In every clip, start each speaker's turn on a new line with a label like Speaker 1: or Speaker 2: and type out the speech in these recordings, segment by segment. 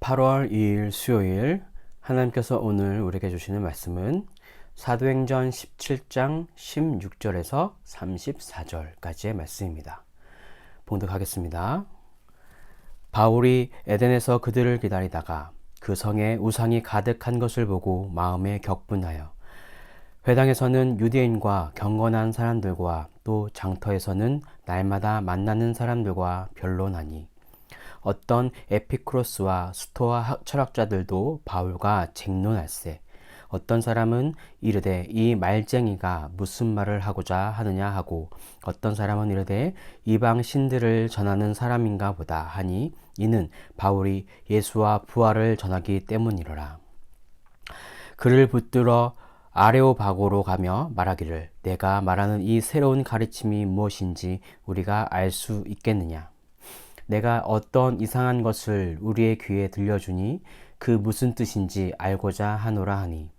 Speaker 1: 8월 2일 수요일 하나님께서 오늘 우리에게 주시는 말씀은 사도행전 17장 16절에서 34절까지의 말씀입니다. 봉독하겠습니다. 바울이 에덴에서 그들을 기다리다가 그 성에 우상이 가득한 것을 보고 마음에 격분하여 회당에서는 유대인과 경건한 사람들과 또 장터에서는 날마다 만나는 사람들과 변론하니 어떤 에피크로스와 스토아 철학자들도 바울과 쟁론할세. 어떤 사람은 이르되 이 말쟁이가 무슨 말을 하고자 하느냐 하고 어떤 사람은 이르되 이방 신들을 전하는 사람인가 보다 하니 이는 바울이 예수와 부활을 전하기 때문이로라. 그를 붙들어 아레오바고로 가며 말하기를 내가 말하는 이 새로운 가르침이 무엇인지 우리가 알 수 있겠느냐 내가 어떤 이상한 것을 우리의 귀에 들려주니 그 무슨 뜻인지 알고자 하노라 하니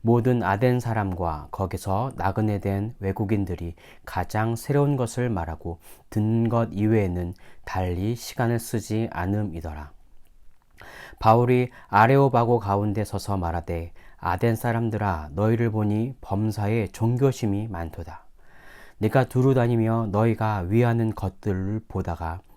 Speaker 1: 모든 아덴 사람과 거기서 나그네 된 외국인들이 가장 새로운 것을 말하고 듣는 것 이외에는 달리 시간을 쓰지 않음이더라. 바울이 아레오바고 가운데 서서 말하되 아덴 사람들아 너희를 보니 범사에 종교심이 많도다. 내가 두루 다니며 너희가 위하는 것들을 보다가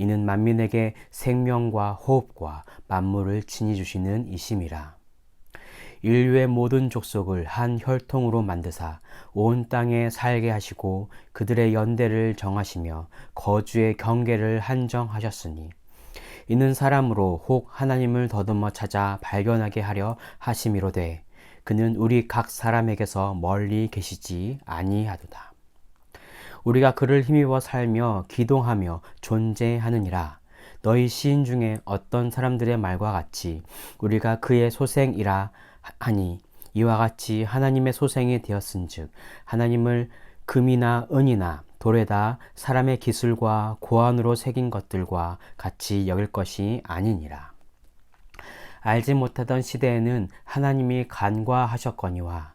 Speaker 1: 이는 만민에게 생명과 호흡과 만물을 친히 주시는 이심이라. 인류의 모든 족속을 한 혈통으로 만드사 온 땅에 살게 하시고 그들의 연대를 정하시며 거주의 경계를 한정하셨으니 이는 사람으로 혹 하나님을 더듬어 찾아 발견하게 하려 하심이로되 그는 우리 각 사람에게서 멀리 계시지 아니하도다. 우리가 그를 힘입어 살며 기동하며 존재하느니라. 너희 시인 중에 어떤 사람들의 말과 같이 우리가 그의 소생이라 하니 이와 같이 하나님의 소생이 되었은즉 하나님을 금이나 은이나 돌에다 사람의 기술과 고안으로 새긴 것들과 같이 여길 것이 아니니라. 알지 못하던 시대에는 하나님이 간과하셨거니와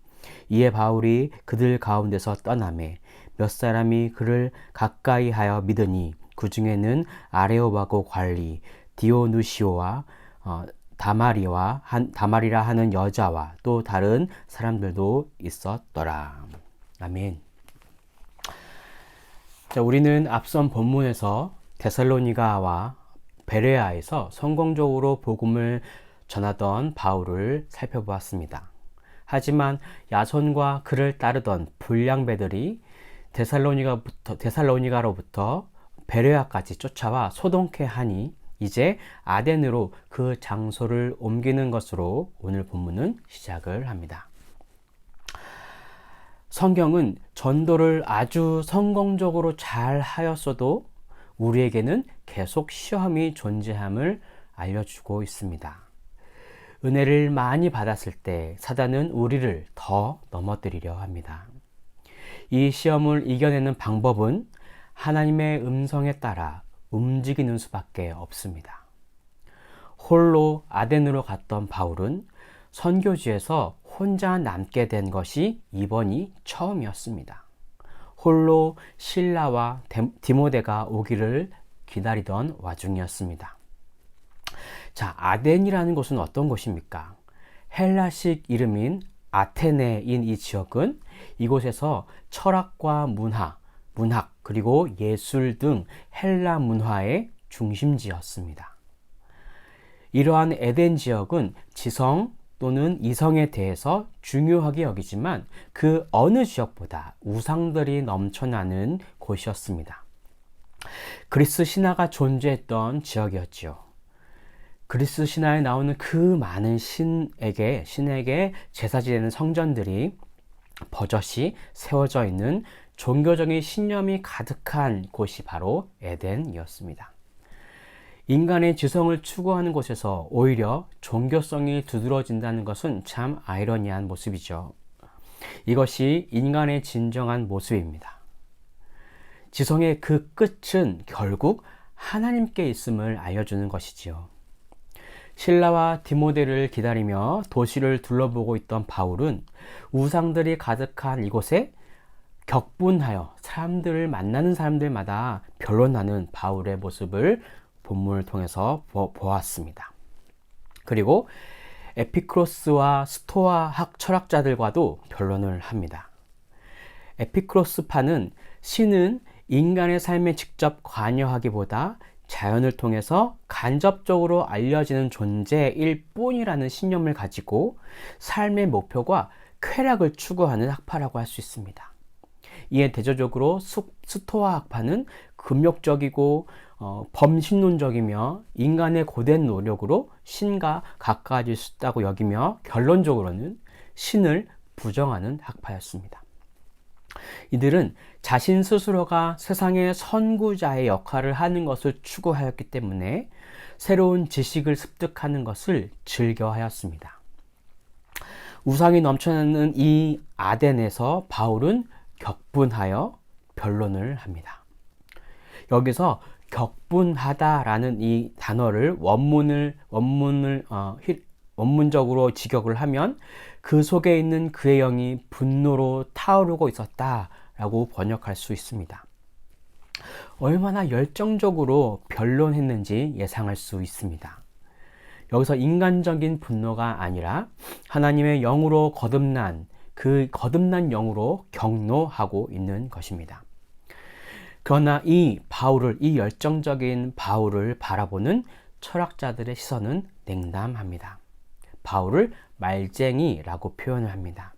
Speaker 1: 이에 바울이 그들 가운데서 떠남에 몇 사람이 그를 가까이 하여 믿으니 그 중에는 아레오바고 관리 디오누시오와 어, 다마리와 한, 다마리라 하는 여자와 또 다른 사람들도 있었더라. 아멘. 자, 우리는 앞선 본문에서 데살로니가와 베레아에서 성공적으로 복음을 전하던 바울을 살펴보았습니다. 하지만 야손과 그를 따르던 불량배들이 데살로니가부터 데살로니가로부터 베레아까지 쫓아와 소동케 하니 이제 아덴으로 그 장소를 옮기는 것으로 오늘 본문은 시작을 합니다. 성경은 전도를 아주 성공적으로 잘 하였어도 우리에게는 계속 시험이 존재함을 알려주고 있습니다. 은혜를 많이 받았을 때 사단은 우리를 더 넘어뜨리려 합니다. 이 시험을 이겨내는 방법은 하나님의 음성에 따라 움직이는 수밖에 없습니다. 홀로 아덴으로 갔던 바울은 선교지에서 혼자 남게 된 것이 이번이 처음이었습니다. 홀로 신라와 디모데가 오기를 기다리던 와중이었습니다. 자, 아덴이라는 곳은 어떤 곳입니까? 헬라식 이름인 아테네인 이 지역은 이곳에서 철학과 문화, 문학, 그리고 예술 등 헬라 문화의 중심지였습니다. 이러한 에덴 지역은 지성, 또는 이성에 대해서 중요하게 여기지만 그 어느 지역보다 우상들이 넘쳐나는 곳이었습니다. 그리스 신화가 존재했던 지역이었지요. 그리스 신화에 나오는 그 많은 신에게 신에게 제사 지내는 성전들이 버젓이 세워져 있는 종교적인 신념이 가득한 곳이 바로 에덴이었습니다. 인간의 지성을 추구하는 곳에서 오히려 종교성이 두드러진다는 것은 참 아이러니한 모습이죠. 이것이 인간의 진정한 모습입니다. 지성의 그 끝은 결국 하나님께 있음을 알려주는 것이지요. 신라와 디모데를 기다리며 도시를 둘러보고 있던 바울은 우상들이 가득한 이곳에 격분하여 사람들을 만나는 사람들마다 변론하는 바울의 모습을 본문을 통해서 보, 보았습니다. 그리고 에피크로스와 스토아 학 철학자들과도 변론을 합니다. 에피크로스파는 신은 인간의 삶에 직접 관여하기보다 자연을 통해서 간접적으로 알려지는 존재일 뿐이라는 신념을 가지고 삶의 목표가 쾌락을 추구하는 학파라고 할 수 있습니다. 이에 대조적으로 스토아 학파는 금욕적이고 어, 범신론적이며 인간의 고된 노력으로 신과 가까워질 수 있다고 여기며 결론적으로는 신을 부정하는 학파였습니다. 이들은 자신 스스로가 세상의 선구자의 역할을 하는 것을 추구하였기 때문에 새로운 지식을 습득하는 것을 즐겨하였습니다. 우상이 넘쳐나는 이 아덴에서 바울은 격분하여 변론을 합니다. 여기서 격분하다라는 이 단어를 원문을 원문을 어, 원문적으로 직역을 하면 그 속에 있는 그의 영이 분노로 타오르고 있었다라고 번역할 수 있습니다. 얼마나 열정적으로 변론했는지 예상할 수 있습니다. 여기서 인간적인 분노가 아니라 하나님의 영으로 거듭난 그 거듭난 영으로 경노하고 있는 것입니다. 그러나 이 바울을, 이 열정적인 바울을 바라보는 철학자들의 시선은 냉담합니다. 바울을 말쟁이라고 표현을 합니다.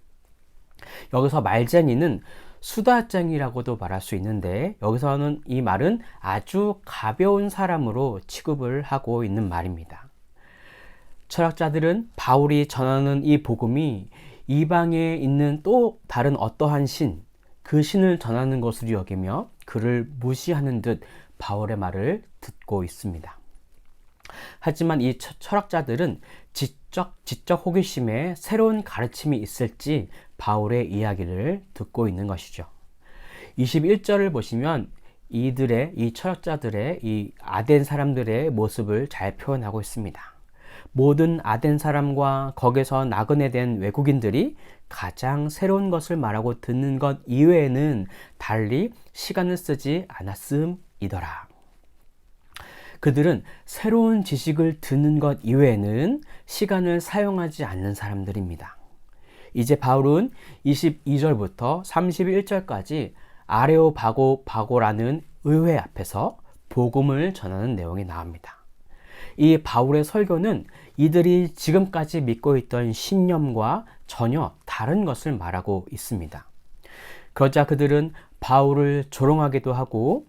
Speaker 1: 여기서 말쟁이는 수다쟁이라고도 말할 수 있는데 여기서는 이 말은 아주 가벼운 사람으로 취급을 하고 있는 말입니다. 철학자들은 바울이 전하는 이 복음이 이방에 있는 또 다른 어떠한 신, 그 신을 전하는 것으로 여기며 그를 무시하는 듯 바울의 말을 듣고 있습니다. 하지만 이 철학자들은 지적, 지적 호기심에 새로운 가르침이 있을지 바울의 이야기를 듣고 있는 것이죠. 21절을 보시면 이들의, 이 철학자들의, 이 아덴 사람들의 모습을 잘 표현하고 있습니다. 모든 아덴 사람과 거기서 나그네 된 외국인들이 가장 새로운 것을 말하고 듣는 것 이외에는 달리 시간을 쓰지 않았음이더라. 그들은 새로운 지식을 듣는 것 이외에는 시간을 사용하지 않는 사람들입니다. 이제 바울은 22절부터 31절까지 아레오바고 바고라는 의회 앞에서 복음을 전하는 내용이 나옵니다. 이 바울의 설교는 이들이 지금까지 믿고 있던 신념과 전혀 다른 것을 말하고 있습니다. 그러자 그들은 바울을 조롱하기도 하고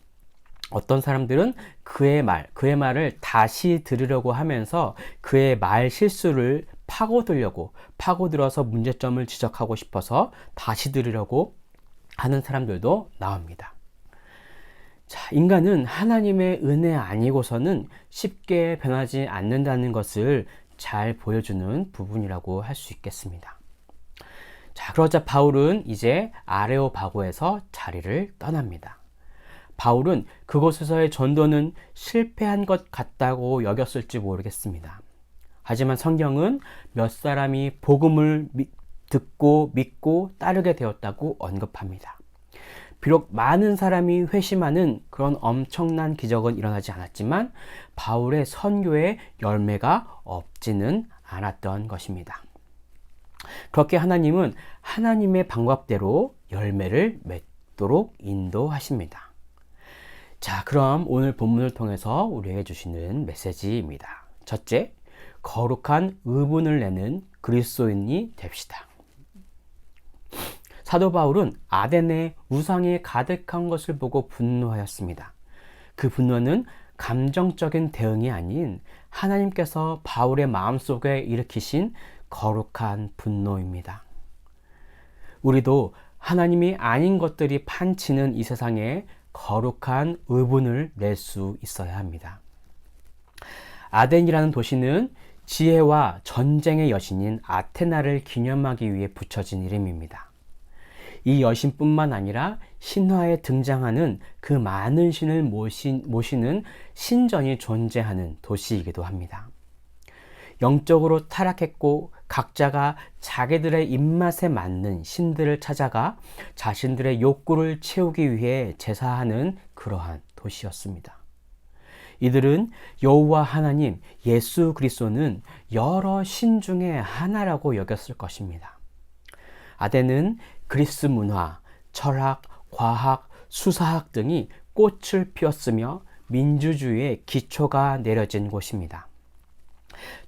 Speaker 1: 어떤 사람들은 그의 말, 그의 말을 다시 들으려고 하면서 그의 말 실수를 파고들려고, 파고들어서 문제점을 지적하고 싶어서 다시 들으려고 하는 사람들도 나옵니다. 자, 인간은 하나님의 은혜 아니고서는 쉽게 변하지 않는다는 것을 잘 보여주는 부분이라고 할 수 있겠습니다. 자, 그러자 바울은 이제 아레오바고에서 자리를 떠납니다. 바울은 그곳에서의 전도는 실패한 것 같다고 여겼을지 모르겠습니다. 하지만 성경은 몇 사람이 복음을 듣고 믿고 따르게 되었다고 언급합니다. 비록 많은 사람이 회심하는 그런 엄청난 기적은 일어나지 않았지만 바울의 선교의 열매가 없지는 않았던 것입니다. 그렇게 하나님은 하나님의 방법대로 열매를 맺도록 인도하십니다. 자, 그럼 오늘 본문을 통해서 우리에게 주시는 메시지입니다. 첫째, 거룩한 의분을 내는 그리스도인이 됩시다. 사도 바울은 아덴의 우상이 가득한 것을 보고 분노하였습니다. 그 분노는 감정적인 대응이 아닌 하나님께서 바울의 마음속에 일으키신 거룩한 분노입니다. 우리도 하나님이 아닌 것들이 판치는 이 세상에 거룩한 의분을 낼 수 있어야 합니다. 아덴이라는 도시는 지혜와 전쟁의 여신인 아테나를 기념하기 위해 붙여진 이름입니다. 이 여신뿐만 아니라 신화에 등장하는 그 많은 신을 모신, 모시는 신전이 존재하는 도시이기도 합니다. 영적으로 타락했고 각자가 자기들의 입맛에 맞는 신들을 찾아가 자신들의 욕구를 채우기 위해 제사하는 그러한 도시였습니다. 이들은 여호와 하나님 예수 그리스도는 여러 신 중에 하나라고 여겼을 것입니다. 아덴은 그리스 문화, 철학, 과학, 수사학 등이 꽃을 피웠으며 민주주의의 기초가 내려진 곳입니다.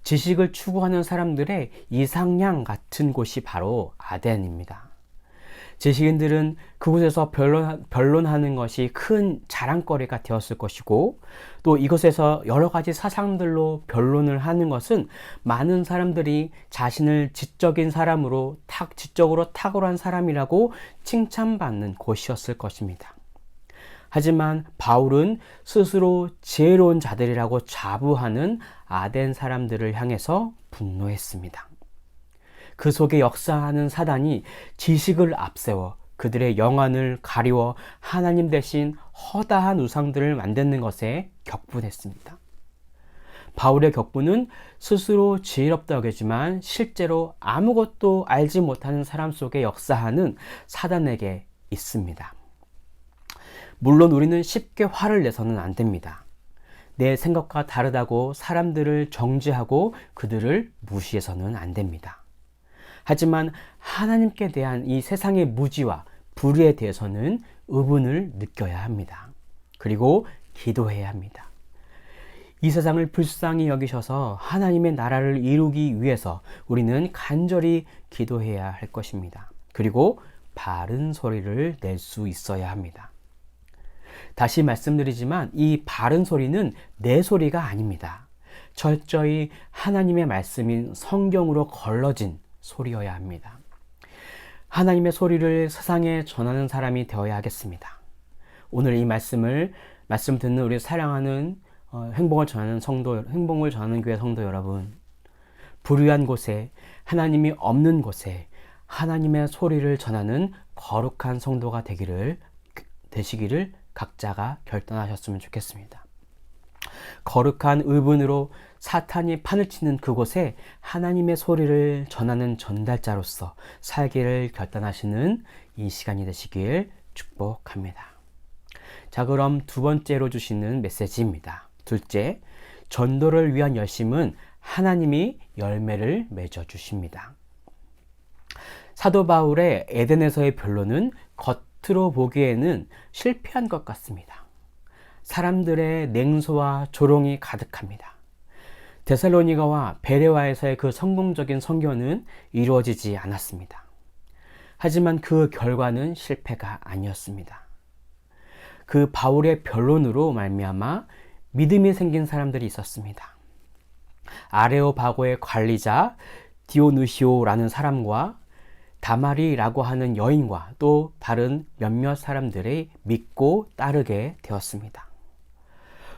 Speaker 1: 지식을 추구하는 사람들의 이상향 같은 곳이 바로 아덴입니다. 지식인들은 그곳에서 변론, 변론하는 것이 큰 자랑거리가 되었을 것이고 또 이곳에서 여러 가지 사상들로 변론을 하는 것은 많은 사람들이 자신을 지적인 사람으로 탁 지적으로 탁월한 사람이라고 칭찬받는 곳이었을 것입니다. 하지만 바울은 스스로 지혜로운 자들이라고 자부하는 아덴 사람들을 향해서 분노했습니다. 그 속에 역사하는 사단이 지식을 앞세워 그들의 영안을 가리워 하나님 대신 허다한 우상들을 만드는 것에 격분했습니다. 바울의 격분은 스스로 지혜롭다 하겠지만 실제로 아무것도 알지 못하는 사람 속에 역사하는 사단에게 있습니다. 물론 우리는 쉽게 화를 내서는 안 됩니다. 내 생각과 다르다고 사람들을 정죄하고 그들을 무시해서는 안 됩니다. 하지만 하나님께 대한 이 세상의 무지와 불의에 대해서는 의분을 느껴야 합니다. 그리고 기도해야 합니다. 이 세상을 불쌍히 여기셔서 하나님의 나라를 이루기 위해서 우리는 간절히 기도해야 할 것입니다. 그리고 바른 소리를 낼 수 있어야 합니다. 다시 말씀드리지만 이 바른 소리는 내 소리가 아닙니다. 철저히 하나님의 말씀인 성경으로 걸러진 소리여야 합니다. 하나님의 소리를 세상에 전하는 사람이 되어야 하겠습니다. 오늘 이 말씀을 말씀 듣는 우리 사랑하는 어, 행복을 전하는 성도, 행복을 전하는 교회 성도 여러분, 불의한 곳에 하나님이 없는 곳에 하나님의 소리를 전하는 거룩한 성도가 되기를 되시기를 각자가 결단하셨으면 좋겠습니다. 거룩한 의분으로 사탄이 판을 치는 그곳에 하나님의 소리를 전하는 전달자로서 살기를 결단하시는 이 시간이 되시길 축복합니다. 자, 그럼 두 번째로 주시는 메시지입니다. 둘째, 전도를 위한 열심은 하나님이 열매를 맺어 주십니다. 사도 바울의 에덴에서의 변론은 겉 으로 보기에는 실패한 것 같습니다. 사람들의 냉소와 조롱이 가득합니다. 데살로니가와 베레와에서의 그 성공적인 선교는 이루어지지 않았습니다. 하지만 그 결과는 실패가 아니었습니다. 그 바울의 변론으로 말미암아 믿음이 생긴 사람들이 있었습니다. 아레오바고의 관리자 디오누시오라는 사람과 다마리라고 하는 여인과 또 다른 몇몇 사람들의 믿고 따르게 되었습니다.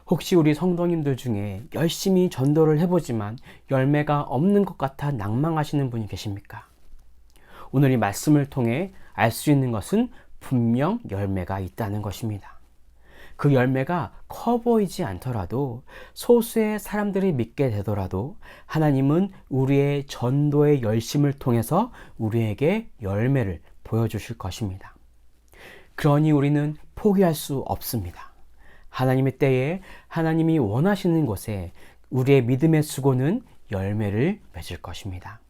Speaker 1: 혹시 우리 성도님들 중에 열심히 전도를 해보지만 열매가 없는 것 같아 낭망하시는 분이 계십니까? 오늘 이 말씀을 통해 알 수 있는 것은 분명 열매가 있다는 것입니다. 그 열매가 커 보이지 않더라도 소수의 사람들이 믿게 되더라도 하나님은 우리의 전도의 열심을 통해서 우리에게 열매를 보여주실 것입니다. 그러니 우리는 포기할 수 없습니다. 하나님의 때에 하나님이 원하시는 곳에 우리의 믿음의 수고는 열매를 맺을 것입니다.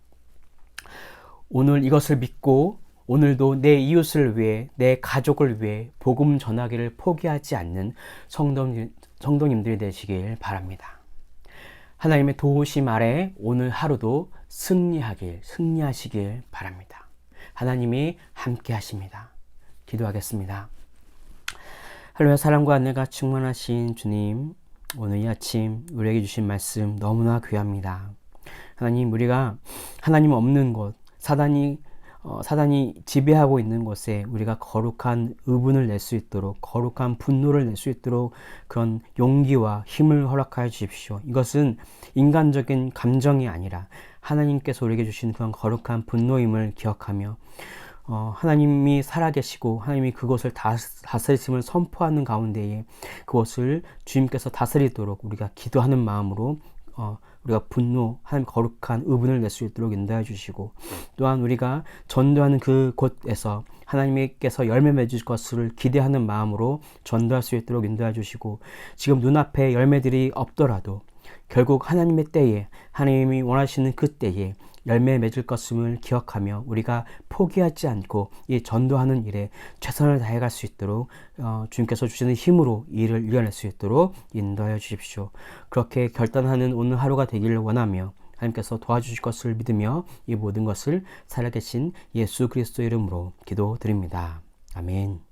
Speaker 1: 오늘 이것을 믿고 오늘도 내 이웃을 위해 내 가족을 위해 복음 전하기를 포기하지 않는 성도님, 성도님들이 되시길 바랍니다. 하나님의 도우심 아래 오늘 하루도 승리하길, 승리하시길 바랍니다. 하나님이 함께 하십니다. 기도하겠습니다. 할렐루야 사랑과 은혜가 충만하신 주님, 오늘 이 아침 우리에게 주신 말씀 너무나 귀합니다. 하나님, 우리가 하나님 없는 곳, 사단이 어, 사단이 지배하고 있는 곳에 우리가 거룩한 의분을 낼 수 있도록 거룩한 분노를 낼 수 있도록 그런 용기와 힘을 허락하여 주십시오. 이것은 인간적인 감정이 아니라 하나님께서 우리에게 주신 그런 거룩한 분노임을 기억하며 어, 하나님이 살아계시고 하나님이 그것을 다스리심을 선포하는 가운데에 그것을 주님께서 다스리도록 우리가 기도하는 마음으로 어, 우리가 분노, 하나님 거룩한 의분을 낼 수 있도록 인도해 주시고 또한 우리가 전도하는 그 곳에서 하나님께서 열매 맺을 것을 기대하는 마음으로 전도할 수 있도록 인도해 주시고 지금 눈앞에 열매들이 없더라도 결국 하나님의 때에 하나님이 원하시는 그 때에 열매 맺을 것임을 기억하며 우리가 포기하지 않고 이 전도하는 일에 최선을 다해 갈 수 있도록 어, 주님께서 주시는 힘으로 이 일을 이겨낼 수 있도록 인도하여 주십시오. 그렇게 결단하는 오늘 하루가 되기를 원하며 하나님께서 도와주실 것을 믿으며 이 모든 것을 살아계신 예수 그리스도 이름으로 기도드립니다. 아멘.